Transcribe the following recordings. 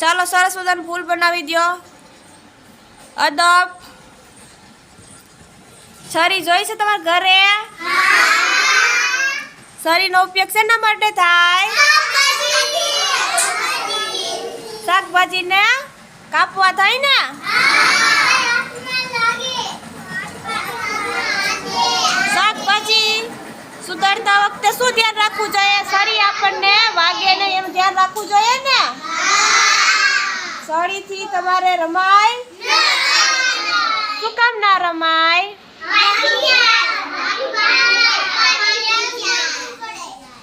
ચાલો સરસ મજાનું ફૂલ બનાવી દો અદબ. છરી જોઈ છે તમારા ઘરે? છરીનો ઉપયોગ શેના માટે થાય? શાકભાજીને કાપવા થાય ને? શાકભાજી સુધારતા વખતે શું ધ્યાન રાખવું જોઈએ? શરી આપણને વાગે નહીં એનું ધ્યાન રાખવું જોઈએ ને? સળીથી તમારે રમાય? શું કામ ના રમાય?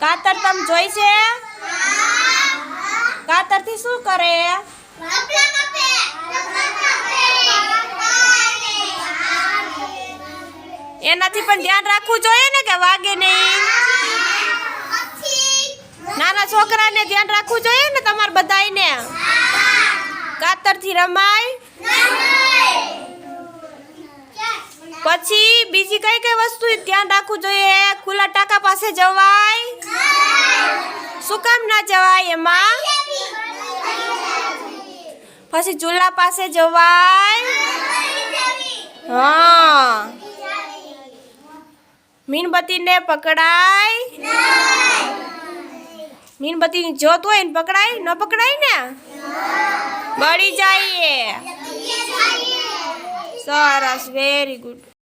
કાતર તમ જોઈ છે? કાતરથી શું કરે? એનાથી પણ ધ્યાન રાખવું જોઈએ ને કે વાગે નહીં? નાના છોકરાને ધ્યાન રાખવું જોઈએ ને તમારે બધાયને? કાતરથી રમાય? પછી બીજી કઈ કઈ વસ્તુ ધ્યાન રાખવું જોઈએ? ખુલ્લા ટાંકા પાસે જવાય? શું કામ ના જવાય એમાં? પછી ચૂલા પાસે જવાય? હા. મીણબત્તીને પકડાય? મીણબત્તીની જોત હોય ને પકડાય? ન પકડાય ને? બળી જઈએ. સરસ વેરી ગુડ